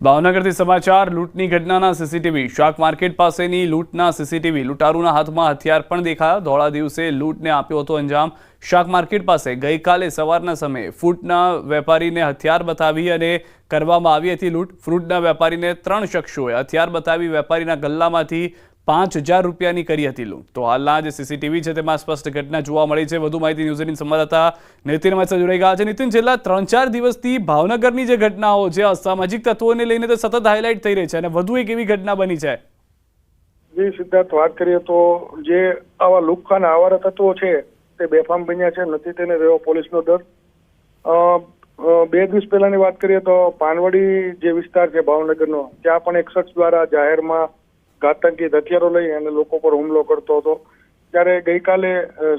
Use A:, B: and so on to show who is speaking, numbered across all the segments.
A: ભાવનગરથી સમાચાર, લૂંટની ઘટનાના સીસીટીવી. શાક માર્કેટ પાસેની લૂંટના સીસીટીવી. લૂંટારૂના હાથમાં હથિયાર પણ દેખાયા. ધોળા દિવસે લૂંટને આપ્યો હતો અંજામ. શાક માર્કેટ પાસે ગઈકાલે સવારના સમયે ફૂટના વેપારીને હથિયાર બતાવી અને કરવામાં આવી હતી લૂંટ. ફ્રૂટના વેપારીને ત્રણ શખ્સોએ હથિયાર બતાવી વેપારીના ગલ્લામાંથી પાંચ હજાર રૂપિયાની કરી હતી લૂંટ. તો હાલના જે સીસીટીવી છે તેમાં સ્પષ્ટ ઘટના જોવા મળી છે. વધુ માહિતી ન્યૂઝ સંવાદદાતા નીતિન અમારી જોડાઈ ગયા છે. નીતિન છેલ્લા ત્રણ ચાર દિવસથી ભાવનગરની જે ઘટનાઓ છે અસામાજિક તત્વોને લઈને તો સતત હાઇલાઇટ થઈ રહી છે અને વધુ એક એવી ઘટના બની છે.
B: જી સિદ્ધાર્થ વાત કરીએ તો જે આવા લુખ્ખાના આવારા તત્વો છે તે બેફામ બન્યા છે. નથી તેને રહ્યો પોલીસનો અ, બે દિવસ પહેલાની વાત કરીએ તો પાનવડી જે વિસ્તાર છે ભાવનગરનો ત્યાં પણ એક શખ્સ દ્વારા જાહેરમાં ઘાતકી હથિયારો લઈ અને લોકો પર હુમલો કરતો હતો. ત્યારે ગઈકાલે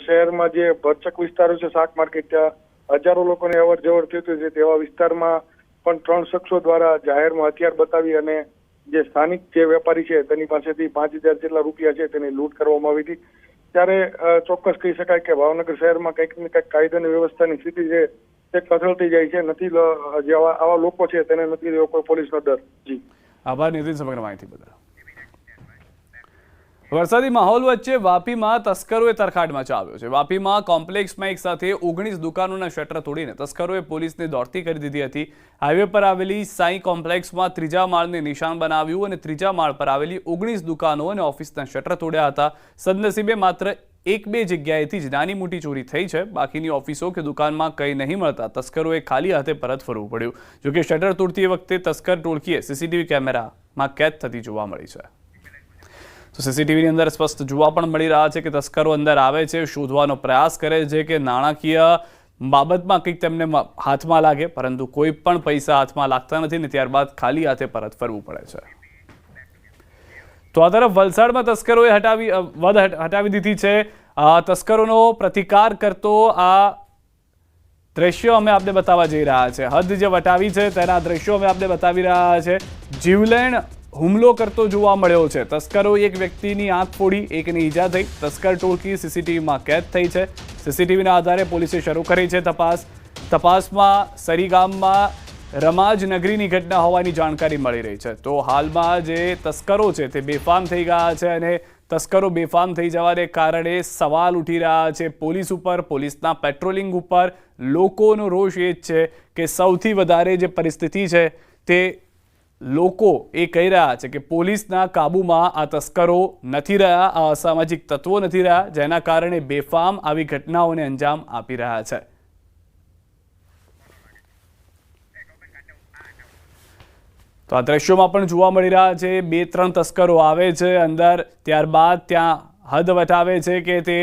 B: શહેરમાં જે ભરચક વિસ્તારો છે, શાક માર્કેટ, ત્યાં હજારો લોકોની અવર જવર થયું છે તેવા વિસ્તારમાં પણ ત્રણ શખ્સો દ્વારા જાહેરમાં હથિયાર બતાવી અને જે સ્થાનિક જે વેપારી છે, તેની પાસેથી પાંચ હજાર જેટલા રૂપિયા છે, તેની લૂંટ કરવામાં આવી હતી. ત્યારે ચોક્કસ કહી શકાય કે ભાવનગર શહેરમાં કંઈક ને કંઈક કાયદાની વ્યવસ્થાની સ્થિતિ છે તે કથળતી જાય છે. નથી જે આવા લોકો છે, તેને નથી રહ્યો કોઈ પોલીસનો ડર. જી.
A: આભાર નીતિન સમગ્ર માહિતી બદલ. વરસાદી માહોલ વચ્ચે વાપીમાં તસ્કરોએ તરખાટ મચાવ્યો છે. વાપીમાં કોમ્પ્લેક્સમાં એક સાથે ઓગણીસ દુકાનોના શટર તોડીને તસ્કરોએ પોલીસને દોડતી કરી દીધી હતી. હાઈવે પર આવેલી સાઈ કોમ્પ્લેક્સમાં ત્રીજા માળને નિશાન બનાવ્યું અને ત્રીજા માળ પર આવેલી ઓગણીસ દુકાનો અને ઓફિસના શટર તોડ્યા હતા. સદનસીબે માત્ર એક બે જગ્યાએથી જ નાની મોટી ચોરી થઈ છે. બાકીની ઓફિસો કે દુકાનમાં કંઈ નહીં મળતા તસ્કરોએ ખાલી હાથે પરત ફરવું પડ્યું. જોકે શટર તોડતી વખતે તસ્કર ટોળકીએ સીસીટીવી કેમેરામાં કેદ થતી જોવા મળી છે. તો સીસીટીવીની અંદર સ્પષ્ટ જોવા પણ મળી રહ્યા છે કે તસ્કરો અંદર આવે છે, શોધવાનો પ્રયાસ કરે છે કે નાણાકીય બાબતમાં કંઈક તેમને હાથમાં લાગે, પરંતુ કોઈ પણ પૈસા હાથમાં લાગતા નથી ને ત્યારબાદ ખાલી હાથે પરત ફરવું પડે છે. તો આ તરફ વલસાડમાં તસ્કરોએ હટાવી વધ હટાવી દીધી છે. તસ્કરોનો પ્રતિકાર કરતો આ દ્રશ્યો અમે આપને બતાવવા જઈ રહ્યા છે. હદ જે વટાવી છે તેના દ્રશ્યો અમે આપને બતાવી રહ્યા છે. જીવલેણ હુમલો કરતો જોવા મળ્યો છે. તસ્કરો એક વ્યક્તિની આંખ ફોડી, એકની ઈજા થઈ. તસ્કર ટોળકી સીસીટીવીમાં કેદ થઈ છે. સીસીટીવીના આધારે પોલીસે શરૂ કરી છે તપાસ. તપાસમાં સરીગામમાં રમાજ નગરીની ઘટના હોવાની જાણકારી મળી રહી છે. તો હાલમાં જે તસ્કરો છે તે બેફામ થઈ ગયા છે અને તસ્કરો બેફામ થઈ જવાને કારણે સવાલ ઉઠી રહ્યા છે પોલીસ ઉપર, પોલીસના પેટ્રોલિંગ ઉપર. લોકોનો રોષ એ જ છે કે સૌથી વધારે જે પરિસ્થિતિ છે તે લોકો એ કહી રહ્યા છે કે પોલીસના કાબૂમાં આ તસ્કરો નથી રહ્યા, આ અસામાજિક તત્વો નથી રહ્યા, જેના કારણે બેફામ આવી ઘટનાઓને અંજામ આપી રહ્યા છે. તો આ દ્રશ્યોમાં પણ જોવા મળી રહ્યા છે, બે ત્રણ તસ્કરો આવે છે અંદર, ત્યારબાદ ત્યાં હદ વટાવે છે કે તે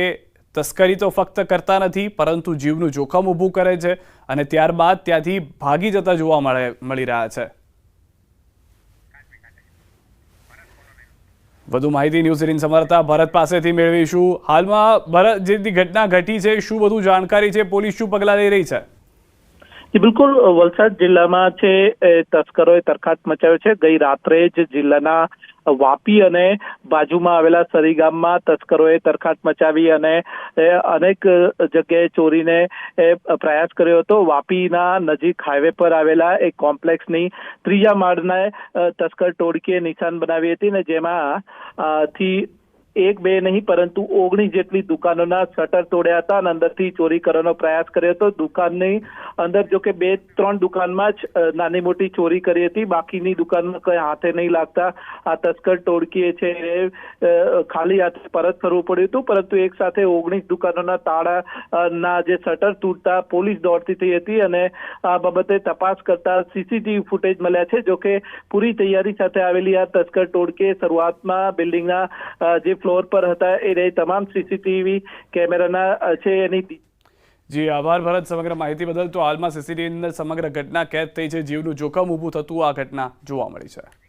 A: તસ્કરી તો ફક્ત કરતા નથી, પરંતુ જીવનું જોખમ ઊભું કરે છે અને ત્યારબાદ ત્યાંથી ભાગી જતા જોવા મળે, મળી રહ્યા છે. વધુ માહિતી ન્યૂઝ એટીન સમર્થતા ભરત પાસેથી મેળવીશું. હાલમાં ભરત જે ઘટના ઘટી છે, શું વધુ જાણકારી છે? પોલીસ શું પગલાં લઈ રહી છે?
C: બિલકુલ વલસાડ જિલ્લામાં છે તસ્કરોએ તરખાટ મચાવ્યો છે. ગઈ રાત્રે જ જિલ્લાના વાપી અને બાજુમાં આવેલા સરી ગામમાં તસ્કરોએ તરખાટ મચાવી અને અનેક જગ્યાએ ચોરીને પ્રયાસ કર્યો હતો. વાપીના નજીક હાઈવે પર આવેલા એક કોમ્પ્લેક્સની ત્રીજા માળના તસ્કર ટોળકીએ નિશાન બનાવી હતી ને જેમાં થી એક બે નહીં, પરંતુ ઓગણીસ જેટલી દુકાનોના શટર તોડ્યા હતા અને અંદરથી ચોરી કરવાનો પ્રયાસ કર્યો હતો. દુકાનની અંદર જો કે બે ત્રણ દુકાનમાં જ નાની મોટી ચોરી કરી હતી. બાકીની દુકાનમાં કંઈ હાથે નહીં લાગતા. આ તસ્કર ટોળકીએ છે એ ખાલી હાથે પરત ફરવું પડ્યું હતું, પરંતુ એક સાથે ઓગણીસ દુકાનોના તાળા ના જે શટર તૂટતા પોલીસ દોડતી થઈ હતી અને આ બાબતે તપાસ કરતા સીસીટીવી ફૂટેજ મળ્યા છે. જો કે પૂરી તૈયારી સાથે આવેલી આ તસ્કર ટોળકીએ શરૂઆતમાં બિલ્ડિંગના જે ફ્લોર પર હતા. એ તમામ સીસીટીવી કેમેરાના છે એની.
A: જી, આભાર ભરત સમગ્ર માહિતી બદલ. તો હાલમાં સીસીટીવીની અંદર સમગ્ર ઘટના કેદ થઈ છે. જીવનું જોખમ ઊભું થતું આ ઘટના જોવા મળી છે.